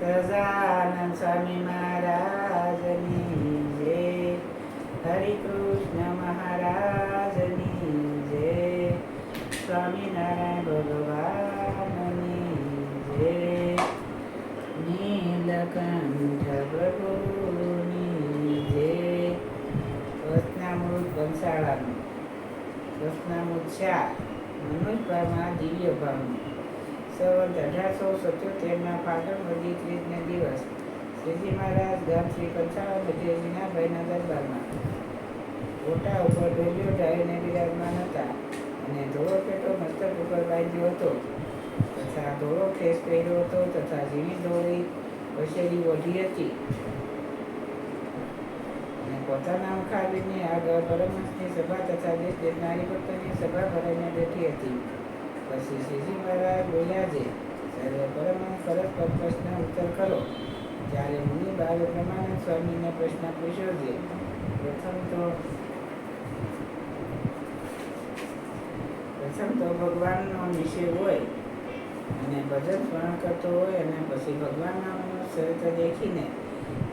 સહજાનંદ સ્વામી મહારાજની જય હરિકૃષ્ણ મહારાજની જય સ્વામિનારાયણ ભગવાનની જય નીલકંઠ પ્રભુની જય વચનામૃત બંસાળાનું વચનામૃત મનોજ પરમા દિવ્ય ભાવનું સંવત અઢારસો સત્યોતેરના ફાગણ વધી ત્રીજને દિવસ. શ્રીજી મહારાજ ગામ શ્રી કંસાળા ભદ્રેજીના ભાઈના દરબારમાં. ગોટા ઉપર ડોલિયો ઢાળીને બિરાજમાન હતા અને ધોળો પેટો મસ્તક ઉપર બાંધ્યો હતો. તથા ધોળો ખેસ પહેર્યો હતો તથા ઝીણી ધોળી વસેલી ઓઢી હતી. અને પોતાના મુખારબીનની આગળ પરમહંસની સભા તથા દેશ દેશના હરિભક્તોની સભા ભરાઈને બેઠી હતી. પછી શ્રીજી મહારાજ બોલ્યા છે, સર્વે પરમહંસ પર પ્રશ્ન ઉત્તર કરો. ત્યારે મુનિ બાલ પ્રમાણે સ્વામીને પ્રશ્ન પૂછ્યો છે, પ્રથમ તો પ્રથમ તો ભગવાનનો વિષય હોય અને ભજન પણ કરતો હોય અને પછી ભગવાનના ચરિત્ર દેખીને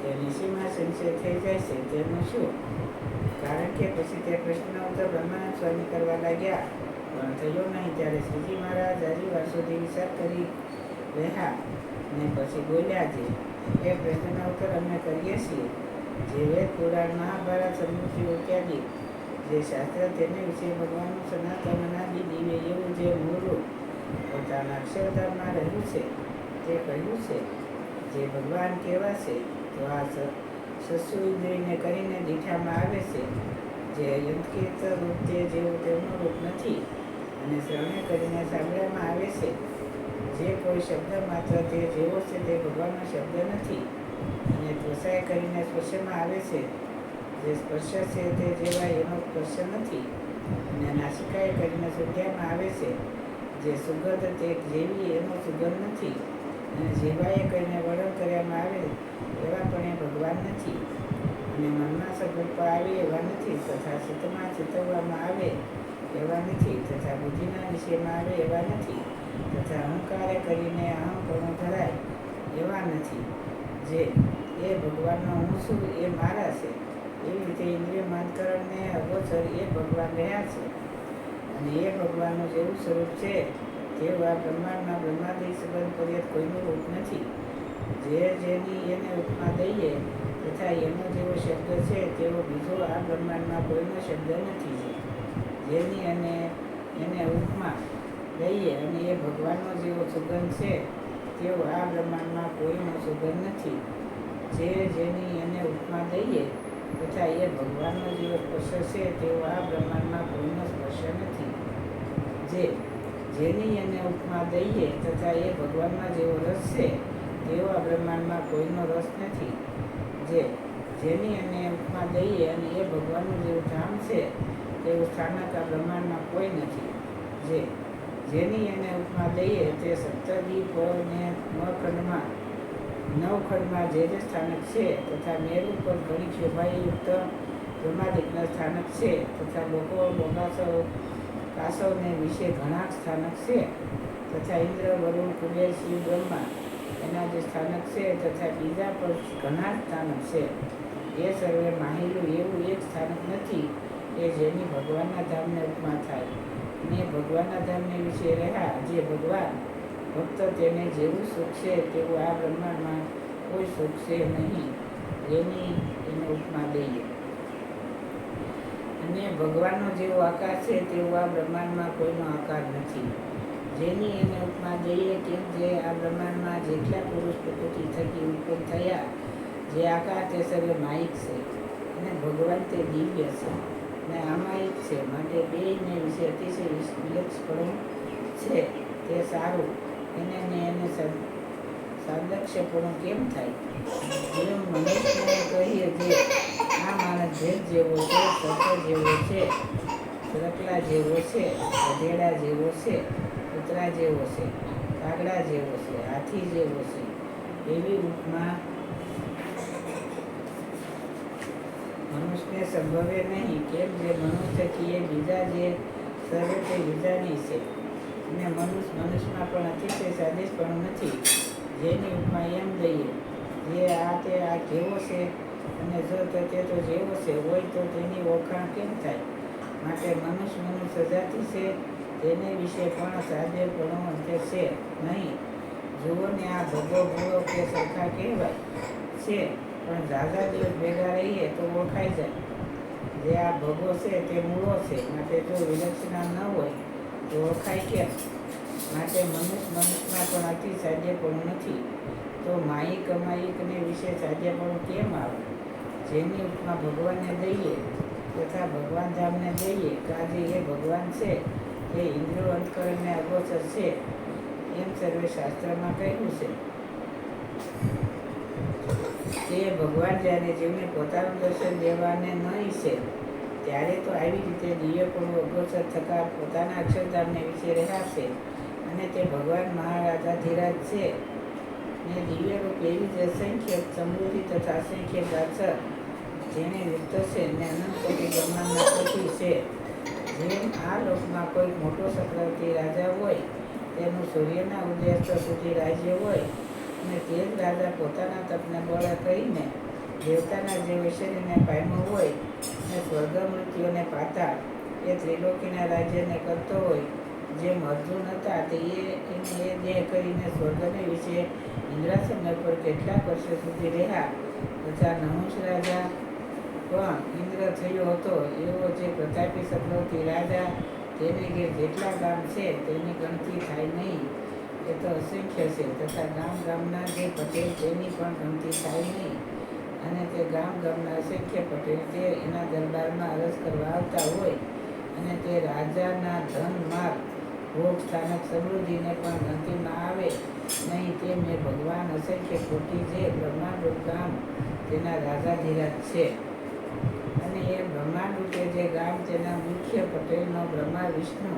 તે નિશીમાં સંશય થઈ જાય છે તેનું શું? કારણ કે પછી તે પ્રશ્ન ઉત્તર બ્રહ્માનંદ સ્વામી કરવા લાગ્યા. પણ થયો નહીં ત્યારે શ્રીજી મહારાજ હજી વાર સુધી વિચાર કરી રહ્યા ને પછી બોલ્યા છે, એ પ્રશ્નનો ઉત્તર અમે કરીએ છીએ. જે વેદ પુરાણ મહાભારત સમૃદ્ધિ ઇત્યાદિ જે શાસ્ત્ર તેને વિશે ભગવાનનું સનાતન અનાદિ દિવ્ય એવું જે મૂળરૂપ પોતાના અક્ષરધામમાં રહ્યું છે, તે કહ્યું છે, જે ભગવાન કેવા છે તો આ સસુ ઇન્દ્રિયને કરીને દીઠામાં આવે છે. જે યંત્રકીર્ત રૂપ તે જેવું તેમનું રૂપ નથી. અને શ્રવણે કરીને સાંભળવામાં આવે છે. જે કોઈ શબ્દ માત્ર તે જેવો છે તે ભગવાનનો શબ્દ નથી. અને ત્વસાય કરીને સ્પર્શમાં આવે છે. જે સ્પર્શ છે તે જેવા એનો સ્પર્શ નથી. અને નાસિકાએ કરીને સુધ્યામાં આવે છે. જે સુગંધ તે જેવી એનો સુગંધ નથી. અને જેવાએ કરીને વર્ણન કરવામાં આવે એવા પણ એ ભગવાન નથી. અને મનમાં સંકલ્પ આવે એવા નથી, તથા સતમાં ચિતવવામાં આવે એવા નથી, તથા બુદ્ધિના વિષયમાં આવે એવા નથી, તથા અહંકારે કરીને અહંપણું ધરાય એવા નથી. જે એ ભગવાનનો હું છું, એ મારા છે. એવી રીતે ઇન્દ્રિય માનકરણને અગોચર એ ભગવાન રહ્યા છે. અને એ ભગવાનનું જેવું સ્વરૂપ છે, તેવા બ્રહ્માંડમાં બ્રહ્માદિ સંબંધ પર્યત કોઈનું રૂપ નથી. જે જેની એને ઉપમા દઈએ તથા એનો જેવો શબ્દ છે, તેવો બીજો આ બ્રહ્માંડમાં કોઈનો શબ્દ નથી જેની અને એને ઉપમા દઈએ અને એ ભગવાનનો જેવો સુગંધ છે, તેવો આ બ્રહ્માંડમાં કોઈનો સુગંધ નથી. જે જેની એને ઉપમા દઈએ તથા એ ભગવાનનો જેવો સ્પર્શ છે, તેવો આ બ્રહ્માંડમાં કોઈનો સ્પર્શ નથી. જે જેની એને ઉપમા દઈએ તથા એ ભગવાનમાં જેવો રસ છે, તેવો આ બ્રહ્માંડમાં કોઈનો રસ નથી. જે જેની અને ઉપમા દઈએ અને એ ભગવાનનું જેવું ધામ છે, તેવું સ્થાનક આ બ્રહ્માંડમાં કોઈ નથી. જે જેની એને ઉપમા દઈએ તે સપ્તદીપ ને નવખંડમાં નવખંડમાં જે જે સ્થાનક છે તથા મેરુ પર ઘણી શોભાયુક્ત બ્રહ્માદિકના સ્થાનક છે તથા લોકો બોગાસવ કાસવને વિશે ઘણા સ્થાનક છે તથા ઇન્દ્ર, વરુણ, કુબેર, શિવ, બ્રહ્મા એના જે સ્થાનક છે તથા બીજા પર ઘણા સ્થાનક છે. એ સર્વે માહિલું એવું એક સ્થાનક નથી કે જેની ભગવાનના ધામને ઉપમા થાય. ને ભગવાનના ધામને વિશે રહ્યા જે ભગવાન ભક્ત તેને જેવું સુખ છે તેવું આ બ્રહ્માંડમાં કોઈ સુખ છે નહીં. એની એને ઉપમા દઈએ. અને ભગવાનનો જેવો આકાર છે તેવો આ બ્રહ્માંડમાં કોઈનો આકાર નથી. જેની એને ઉપમા દઈએ કેમ જે આ બ્રહ્માંડમાં જેટલા પુરુષ પ્રકૃતિ થકી ઉત્પન્ન થયા, જે આકાર તે સર્વે માહિક છે અને ભગવાન તે દિવ્ય છે. અને આમાયિક છે, માટે બેયને વિશે અતિશય વિલક્ષપણું છે. તે સારું. એને ને એને સાદક્ષપણું કેમ થાય? જેમ મનુષ્યને કહીએ કે આ માણસ ભેદ જેવો છે સતો જેવો છે રકલા જેવો છે ગધેડા જેવો છે કૂતરા જેવો છે, કાગડા જેવો છે, હાથી જેવો છે, એવી રૂપમાં મનુષ્યને સંભવે નહીં કેમ જે મનુષ્ય છીએ બીજા જે સર્વે તે બીજાની છે. અને મનુષ્ય, મનુષ્યમાં પણ અતિશય સાદિશ પણ નથી. જેની ઉપમા એમ લઈએ, જે આ તે આ કેવો છે અને જો તો તે તો જેવો છે, હોય તો તેની ઓળખાણ કેમ થાય? માટે મનુષ્ય મનુષ્ય જાતિ છે તેને વિશે પણ સાધ્યપણો અંતે છે નહીં. જુઓને આ ભગો ભૂલો કે સરખા કહેવાય. છે, પણ ઝાઝા દિવસ ભેગા રહીએ તો ઓળખાઈ જાય. જે આ ભગો છે તે મૂળો છે, માટે જો વિલક્ષણા ન હોય તો ઓળખાય કેમ? માટે મનુષ્ય મનુષ્યમાં પણ અતિ સાધ્યપણું નથી. તો માયિક કમાઈકને વિશે સાધ્યપણું કેમ આવે? જેની ઉપમા ભગવાનને દઈએ તથા ભગવાન ધામને દઈએ કે આજે એ ભગવાન છે. એ ઇન્દ્રિયો અંતકરણને અગોચર છે, એમ સર્વે શાસ્ત્રમાં કહ્યું છે. તે ભગવાન જ્યારે જેમને પોતાનું દર્શન દેવાને ન ઈચ્છે ત્યારે તો આવી રીતે દિવ્યપણું અગોચર થતાં પોતાના અક્ષરધામને વિશે રહેશે અને તે ભગવાન મહારાજાધીરાજ છે. ને દિવ્ય રૂપ એવી જ અસંખ્ય સમૃદ્ધિ તથા અસંખ્ય દાસર જેને યુક્ત છે ને અનંત કોટી બ્રહ્માંડના છે. જેમ આ લોકમાં કોઈ મોટો ચક્રવર્તી રાજા હોય, તેનું સૂર્યના ઉદયાસ્ત સુધી રાજ્ય હોય, અને તે જ રાજા પોતાના તપને બળે કરીને દેવતાના જે વિષયને પામ્યો હોય, અને સ્વર્ગ મૃત્યુને પાતા એ ત્રિલોકીના રાજ્યને કરતો હોય જેમ અર્જુન હતા તે એને એ દેહ કરીને સ્વર્ગને વિશે ઇન્દ્રાસન પર કેટલાક વર્ષો સુધી રહ્યા. તથા નહુષ રાજા પણ ઇન્દ્ર થયો હતો, એવો જે પ્રતાપી ચક્રવર્તી રાજા તેને જે જેટલા ગામ છે તેની ગણતી થાય નહીં. એ તો અસંખ્ય છે, તથા ગામ ગામના જે પટેલ તેની પણ ગણતી થાય નહીં. અને તે ગામ ગામના અસંખ્ય પટેલ તે એના દરબારમાં અરજ કરવા આવતા હોય. અને તે રાજાના ધન માર્ગ, ભોગ સ્થાનક સમૃદ્ધિને પણ ગણતીમાં આવે. નહીં, તે મેં ભગવાન અસંખ્ય ખોટી જે બ્રહ્માંડ ગામ તેના રાજાધીરાજ છે. અને એ બ્રહ્માંડ રૂપે જે ગામ તેના મુખ્ય પટેલનો બ્રહ્મા વિષ્ણુ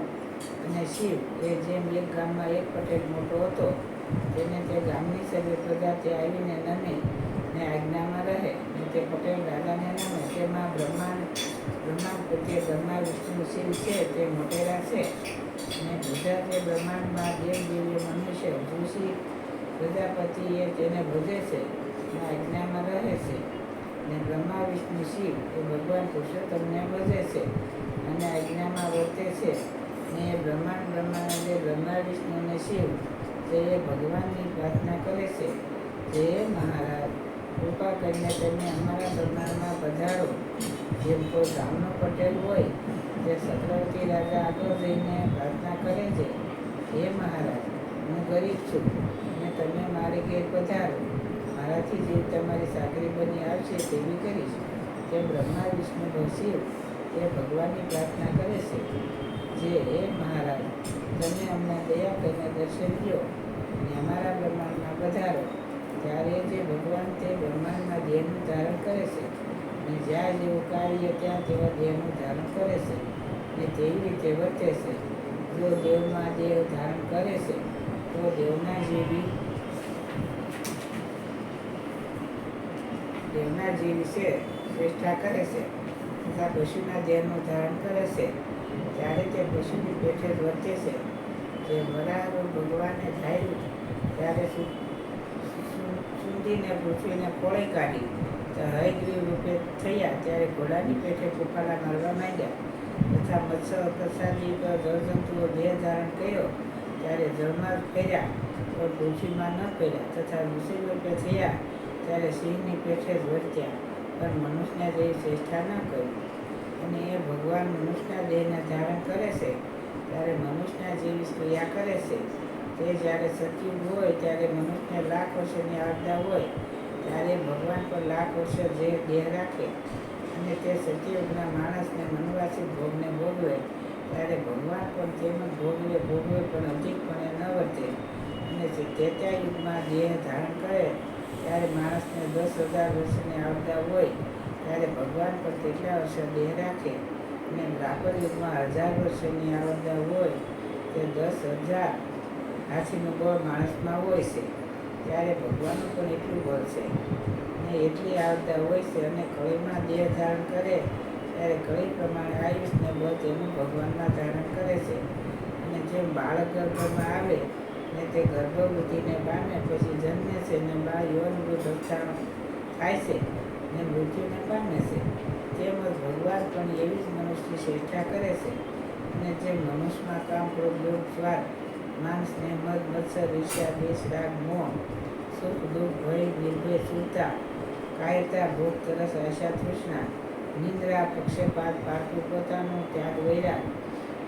અને શિવ એ જેમ એક ગામમાં એક પટેલ મોટો હતો, તેને તે ગામની સર્વે પ્રજા તે આવીને નમે ને આજ્ઞામાં રહે ને તે પટેલ દાદાને નમે. તેમાં બ્રહ્માંડ બ્રહ્માંડ પ્રત્યે બ્રહ્મા વિષ્ણુ શિવ છે, તે મોટેરા છે. અને બીજા જે બ્રહ્માંડમાં દેવ દેવી મનુષ્ય, ઋષિ એ તેને ભજે છે આજ્ઞામાં રહે છે. ને બ્રહ્મા વિષ્ણુ શિવ એ ભગવાન પુરુષોત્તમને વધે છે અને આજ્ઞામાં વર્તે છે. ને એ બ્રહ્માંડ બ્રહ્માના જે બ્રહ્મા વિષ્ણુ અને શિવ તે એ ભગવાનની પ્રાર્થના કરે છે. જે મહારાજ, કૃપા કરીને તેમને અમારા બ્રહ્માંડમાં પધારો. જેમ કોઈ ગામનો પટેલ હોય, તે ચક્રવર્તી રાજા આગળ જઈને પ્રાર્થના કરે છે. હે મહારાજ, હું ગરીબ છું અને તમે મારે ઘેર પધારો. મારાથી જે તમારી સાગરી બની આવશે તેવી કરીશ. તે બ્રહ્મા, વિષ્ણુ શિવ, તે ભગવાનની પ્રાર્થના કરે છે. જે હે મહારાજ, તમે અમને દયા કરીને દર્શન દો અને અમારા બ્રહ્માંડમાં વધારો ત્યારે જે ભગવાન તે બ્રહ્માંડમાં દેહનું ધારણ કરે છે. અને જ્યાં જેવું કાર્ય ત્યાં તેવા દેહનું ધારણ કરે છે. અને તેવી રીતે વર્તે છે. જો દેવમાં દેહ ધારણ કરે છે, તો દેવના જેવી દેવના જીવ છે શ્રેષ્ઠા કરે છે, તથા પશુના દેહનું ધારણ કરે છે, ત્યારે તે પશુની પેઠે જ વર્તે છે. જે બરાબર ભગવાને ધાર્યું, ત્યારે સુ- સુ- પૃથ્વીને કોળી કાઢી, તો હયગ્રીવ રૂપે થયા, ત્યારે ઘોડાની પેઠે ફૂફાડા મારવા માંડ્યા, તથા મત્સ્ય પ્રસાદી પર જળજંતુઓ દેહ ધારણ કર્યો, ત્યારે જળમાં ફેર્યા, પણ પૃથ્વીમાં ન ફેર્યા, તથા ઋષિ રૂપે થયા ત્યારે સિંહની પેઠે જ વર્ત્યા, પણ મનુષ્યના દેહ ચેષ્ટા ન કરી. અને એ ભગવાન મનુષ્યના દેહને ધારણ કરે છે, ત્યારે મનુષ્યના જેવી ક્રિયા કરે છે. તે જ્યારે સતયુગ હોય, ત્યારે મનુષ્યને લાખ વર્ષની આવતા હોય, ત્યારે ભગવાન પર લાખ વર્ષ જે દેહ રાખે અને તે સતયુગના માણસને મનવાસી ભોગને ભોગવે, ત્યારે ભગવાન પણ જ ભોગવે ભોગવે પણ અધિકપણે ન વર્તે. અને ત્રેતા યુગમાં દેહ ધારણ કરે ત્યારે માણસને દસ હજાર વર્ષની આવતા હોય, ત્યારે ભગવાન પર કેટલા વર્ષે દેહ રાખે? અને દ્વાપર યુગમાં હજાર વર્ષની આવતા હોય, તે દસ હજાર હાથીનું બળ માણસમાં હોય છે. ત્યારે ભગવાનનું પણ એટલું બળ છે. ને એટલી આવતા હોય છે અને કળીમાં દેહ ધારણ કરે, ત્યારે કળી પ્રમાણે આયુષને બળ તેનું ભગવાનમાં ધારણ કરે છે. અને જેમ બાળક ગર્ભમાં આવે ને તે ગર્ભવૃદ્ધિને પામે પછી જન્મે છે ને બા યૌનવૃદ્ધ અવસ્થા થાય છે ને મૃત્યુને પામે છે. તેમજ ભગવાન પણ એવી જ મનુષ્ય શ્રેષ્ઠા કરે છે અને જે મનુષ્યમાં કામ, ક્રોધ સ્વાદ માન મધ મદ મત્સર ઈર્ષ્યા દેશ રાગ, મોહ, સુખ, દુઃખ, ભય, નિર્ભય ચિંતા કાયરતા, ભોગ, તરસ, આશા, તૃષ્ણા, નિંદ્રા, પક્ષપાત પારકું પોતાનો ત્યાગ, વૈરાગ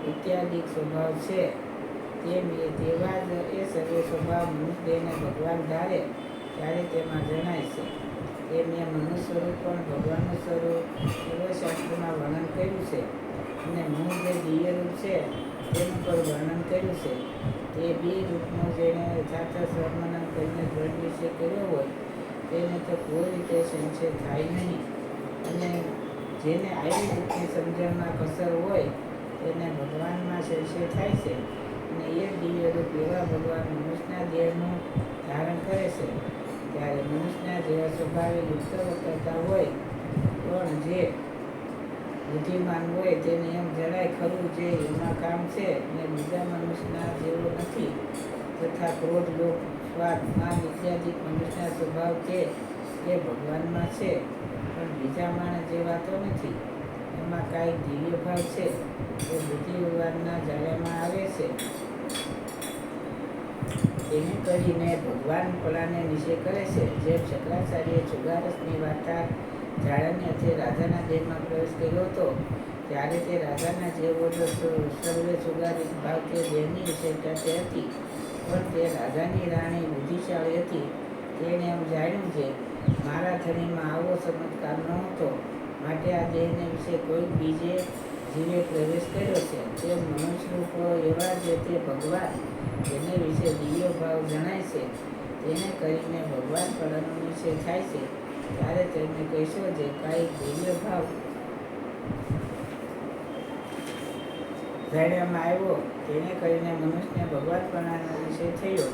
ઇત્યાદિ સ્વભાવ છે. તેમ એ તેવા જ એ સર્વે સ્વભાવ મનુષ્યને ભગવાન ધારે, ત્યારે તેમાં જણાય છે તેમ એ મનુષ્ય સ્વરૂપ પણ ભગવાનનું સ્વરૂપ સર્વશાસ્ત્રમાં વર્ણન કર્યું છે. અને મૂળ જે દિવ્ય રૂપ છે, તેનું પણ વર્ણન કર્યું છે. તે બે રૂપનો જેણે યથાર્થ સ્વર્મનન કરીને દ્રઢ વિશે કર્યો હોય, તેને તો કોઈ રીતે સંશય થાય નહીં. અને જેને આવી રીતની સમજણમાં કસર હોય, તેને ભગવાનમાં સંશય થાય છે. અને એ દિવ્ય રૂપ એવા ભગવાન મનુષ્યના દેહનું ધારણ કરે છે. ત્યારે મનુષ્યના જેવા સ્વભાવે ઉત્સવ કરતા હોય, પણ જે બુદ્ધિમાન હોય તેને એમ જણાય ખરું જે એમાં કામ છે ને બીજા મનુષ્યના જેવો નથી. તથા ક્રોધ લોક સ્વાદ માન ઇત્યાદિ મનુષ્યના સ્વભાવ છે એ ભગવાનમાં છે, પણ બીજા માણસ જેવા તો નથી. એમાં કાંઈક દિવ્ય ભાવ છે એ બુદ્ધિવાદના જાળ્યામાં આવે છે. એને કરીને ભગવાન પલાને નિષેધ કરે છે. જેમ શંકરાચાર્ય ચુગારસની વાર્તા જાળાની હાથે રાજાના દેહમાં પ્રવેશ કર્યો હતો, ત્યારે તે રાજાના જેવો જ સર્વે સુગારિત તે દેહની વિશેષતા તે હતી, પણ તે રાજાની રાણી બુદ્ધિશાળી હતી. તેણે એમ જાણ્યું છે મારા ધણીમાં આવો ચમત્કાર નહોતો. માટે આ દેહને વિશે કોઈ બીજે જીવે પ્રવેશ કર્યો છે? તે મનુષ્યરૂપ એવા જે તે ભગવાન તેને વિશે દિવ્ય ભાવ જણાય છે. તેને કરીને ભગવાન પડાનો વિષય થાય છે. ત્યારે તેમને કહેશો જે કાંઈ દિવ્ય ભાવ જાણ્યામાં આવ્યો. તેને કરીને મનુષ્યને ભગવાન પ્રણાનો વિષય થયો.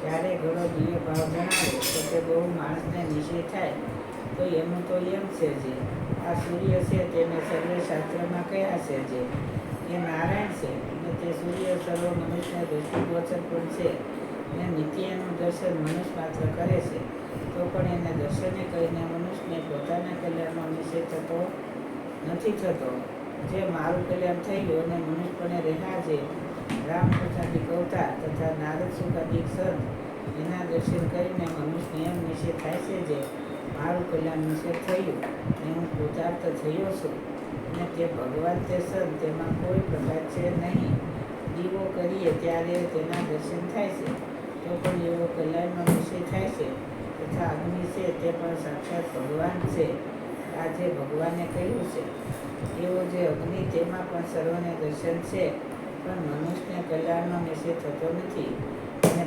ત્યારે ઘણો દિવ્ય ભાવ જણાવ્યો તો તે બહુ માણસને નિશ્ચય થાય. તો એનું તો એમ છે જે. આ સૂર્ય છે તેને સર્વશાસ્ત્રમાં કયા છે જે? એ નારાયણ છે. અને તે સૂર્ય સર્વ મનુષ્યના દૃષ્ટિગોચર પણ છે. અને નિત્યનું દર્શન મનુષ્ય માત્ર કરે છે. તો પણ એને દર્શને કરીને મનુષ્યને પોતાના કલ્યાણમાં નિશ્ચય થતો નથી થતો. જે મારું કલ્યાણ થયું અને મનુષ્યપણે રહ્યા છે. રામકૃષ્ણાદિક અવતાર તથા નારદ સુખાદિક સંત એના દર્શન કરીને મનુષ્યને એમ નિશ્ચય થાય છે જે. મારું કલ્યાણ નિષેધ થયું ને હું કૃતાર્થ થયો છું. અને તે ભગવાન તે સંત તેમાં કોઈ પ્રકાર છે નહીં. દીવો કરીએ ત્યારે તેના દર્શન થાય છે. તો પણ એવો કલ્યાણનો વિષય થાય છે. તથા અગ્નિ છે, તે પણ સાક્ષાત ભગવાન છે. આ જે ભગવાને કહ્યું છે. એવો જે અગ્નિ, તેમાં પણ સર્વને દર્શન છે. પણ મનુષ્યને કલ્યાણનો નિષેધ થતો નથી.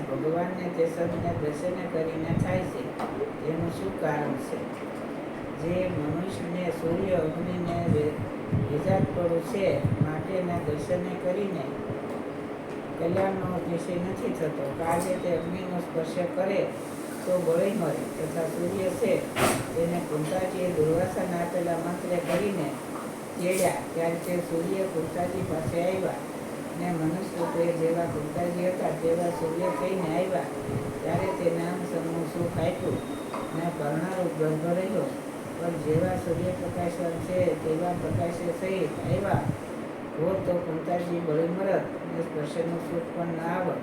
ભગવાનને જે સર્વને દર્શન કરીને થાય છે. એનું શું કારણ છે? જે મનુષ્યને સૂર્ય અગ્નિને વિજાતપણું છે માટેના દર્શને કરીને કલ્યાણનો વિષય નથી થતો. કાર્ય તે અગ્નિનો સ્પર્શ કરે તો બળી મળે તથા સૂર્ય છે તેને કુંતાજીએ દુર્વાસાના આપેલા મંત્રે કરીને તેડ્યા. ત્યારે તે સૂર્ય કુંતાજી પાસે આવ્યા. ને મનુષ્ય રૂપે જેવા કુંતાજી હતા, તેવા સૂર્ય થઈને આવ્યા. ત્યારે તે નામ સમૂહ સુખ આપ્યું. ને કર્ણારૂપ ગર્ભ રહ્યો. પણ જેવા સૂર્યપ્રકાશન છે, તેવા પ્રકાશે સહિત આવ્યા. હોત તો કુંતાજી બળી મરત ને સ્પર્શનું સુખ પણ ના આવત.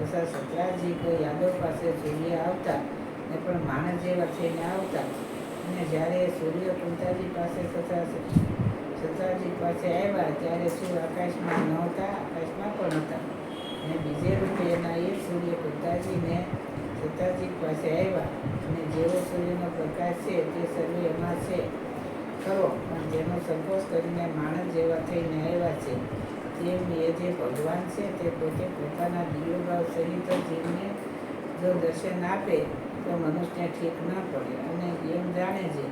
તથા સતરાજી કોઈ યાદવ પાસે સૂર્ય આવતા ને પણ માણસ જેવા થઈને આવતા. અને જ્યારે સૂર્ય કુંતાજી પાસે તથા સતરાજી પાસે આવ્યા ત્યારે શું આકાશમાં નહોતા, આકાશમાં પણ હતા. અને બીજે રૂપે એના એ સૂર્ય કુંતાજીને સતાજી પાસે આવ્યા. અને જેવો સૂર્યનો પ્રકાશ છે, તે સર્વે એમાં છે. ખરો, પણ જેનો સંકોચ કરીને માણસ જેવા થઈને આવ્યા છે. તેમ એ જે ભગવાન છે, તે પોતે પોતાના દિવ્યભાવ સહિત જીવને જો દર્શન આપે, તો મનુષ્યને ઠીક ન પડે. અને એમ જાણે છે,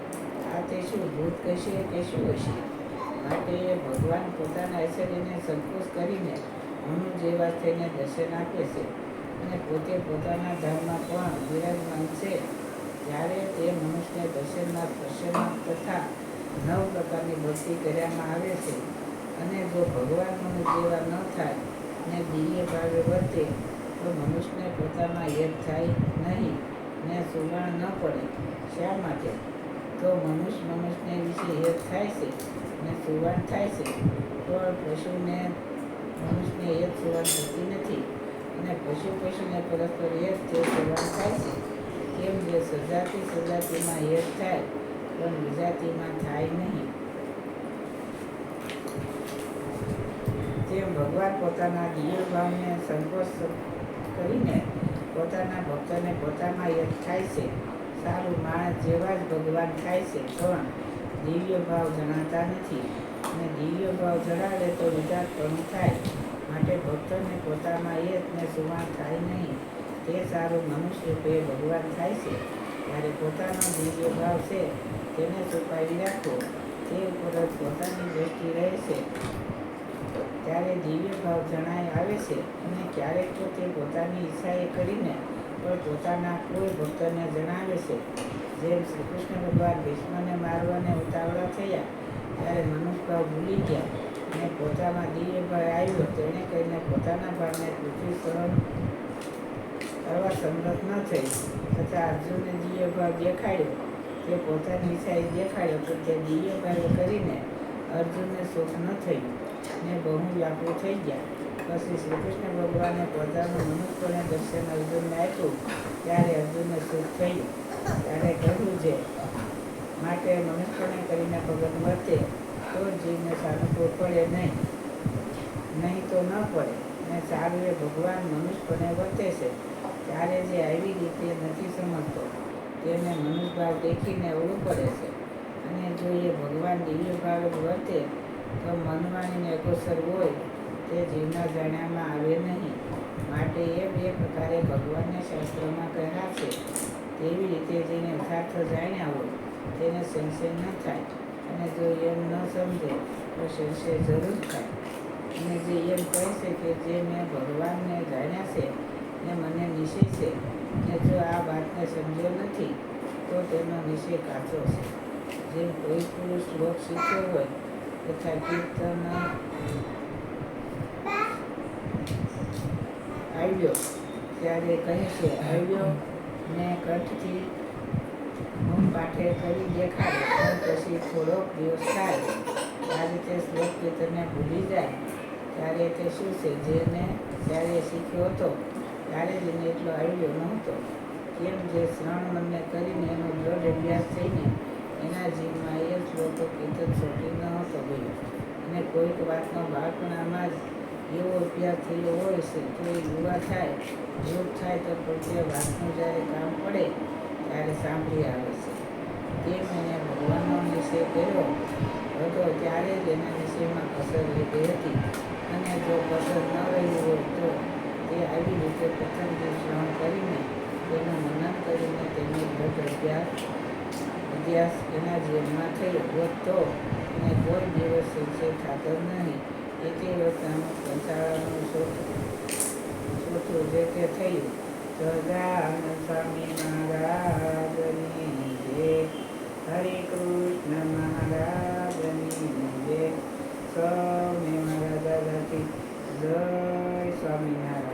આ તે શું ભૂત કહેશે કે શું હશે? માટે ભગવાન પોતાના ઐશ્વર્યને સંકોચ કરીને મનુ જેવા થઈને દર્શન આપે છે. અને પોતે પોતાના ધામમાં પણ વિરાજમાન છે. ત્યારે તે મનુષ્યને દર્શનના સ્પર્શના તથા નવ પ્રકારની ભક્તિ કરવામાં આવે છે. અને જો ભગવાન મનુ જેવા ન થાય ને દિવ્ય ભાવે વર્તે, તો મનુષ્યને પોતામાં હેત થાય નહીં ને સુગણ ન પડે. શા માટે? તો મનુષ્ય મનુષ્યને વિશે હેત થાય છે. ને સુવાન થાય છે. પણ પશુને, મનુષ્યને હેત સુવાન થતી નથી. અને પશુ પશુને પરસ્પર હેત તે સુવાન થાય છે. કેમ જે સજાતી સજાતીમાં હેત થાય, પણ વિજાતિમાં થાય નહીં. તેમ ભગવાન પોતાના દિવ્ય ભાવને સંકોચ કરીને પોતાના ભક્તને પોતામાં એક થાય છે. સારું માણસ જેવા જ ભગવાન થાય છે. પણ દિવ્ય ભાવ જણાતા નથી અને દિવ્ય ભાવ જણાવે તો વિધાતપણું થાય. માટે ભક્તને પોતામાં યદ ને સુવાન થાય નહીં. તે સારું મનુષ્ય રૂપે ભગવાન થાય છે. ત્યારે પોતાનો દિવ્ય ભાવ છે, તેને છુપાવી રાખો તે ઉપર જ પોતાની દ્રષ્ટિ રહે છે. ત્યારે દિવ્ય ભાવ જણાય આવે છે અને ક્યારેક તો તે પોતાની ઈચ્છાએ કરીને પણ પોતાના કોઈ ભક્તને જણાવે છે. જેમ શ્રી કૃષ્ણ ભગવાન ભીષ્મને મારવાને ઉતાવળા થયા, ત્યારે મનુષ્યભાવ ભૂલી ગયા અને પોતામાં દિવ્યભાઈ આવ્યો. તેણે કહીને, પોતાના ભાવને પૃથ્વી સહન કરવા સમર્થ ન થઈ. તથા અર્જુનને દિવ્યભાવ દેખાડ્યો. તે પોતાની ઈચ્છાએ દેખાડ્યો તો તે દિવ્ય ભાવે કરીને અર્જુનને સુખ ન થયું ને બહુ વ્યાકુળ થઈ ગયા. પછી શ્રી કૃષ્ણ ભગવાને પોતાનું મનુષ્યને દર્શન અર્જુનને આપ્યું. ત્યારે અર્જુનને સુખ થયું. ત્યારે કહ્યું છે માટે મનુષ્યને કરીને ભગત વર્તે તો જીવને સાનુકૂળ પડે નહીં. નહીં તો ન પડે. ને સારું એ ભગવાન મનુષ્યને વર્તે છે. ત્યારે જે આવી રીતે નથી સમજતો, તેને મનુષ્યભાવ દેખીને અવળું પડે છે. અને જો એ ભગવાન દિવ્ય ભાવે વર્તે, તો મનવાણીને અગોસર હોય, તે જીવના જાણ્યામાં આવે નહીં. માટે એ બે પ્રકારે ભગવાનને શાસ્ત્રોમાં કહ્યા તેવી રીતે જેને યથાર્થ જાણ્યા હોય, તેને સંશય ન થાય. અને જો એમ ન સમજે, તો સંશય જરૂર થાય. અને જે એમ કહે છે કે જે મેં ભગવાનને જાણ્યા છે, ને મને નિશ્ચય છે, ને જો આ વાતને સમજ્યો નથી, તો તેનો નિશ્ચય કાચો છે. જેમ કોઈ પુરુષ લોક શીખ્યો હોય, તથા કીર્તન આવ્યો, ત્યારે કહે છે, આવ્યો ને કંઠથી હું પાઠે કરી દેખાડે. પણ પછી થોડોક દિવસ થાય. આ રીતે શ્લોક કીર્તનને ભૂલી જાય, ત્યારે તે શું છે? જેને જ્યારે શીખ્યો હતો, ત્યારે જ એને એટલો આવ્યો નહોતો. કેમ જે શ્રવણ મનને કરીને એનો દ્રઢ અભ્યાસ થઈને એના જીવમાં એ શ્લોકો કીર્તન છોટી નહોતો ગયો. અને કોઈક વાતનો બાળપણામાં જ એવો અભ્યાસ થયેલો હોય છે, તો એ યુવા થાય. યોગ થાય તો પ્રત્યે વાતનું જ્યારે કામ પડે, ત્યારે સાંભળી આવે છે. તે મને ભગવાનનો નિશ્ચય કર્યો હતો, ત્યારે જ એના નિશ્ચયમાં કસર લીધી હતી. અને જો કસર ન રહી હોય તો તે આવી રીતે દિવસ શ્રવણ કરીને તેનું મનન કરીને તેનો દ્રઢ અભ્યાસ અભ્યાસ એના જીવનમાં થયો હોત તો એને કોઈ દિવસ સંશય જ નહીં. એકે વખતનું કંટાળાનું જે તે થયું સદાન સ્વામી મહારાજની જય, હરે કૃષ્ણ મહારાજની જય મારા દાદાથી જય સ્વામિનારાયણ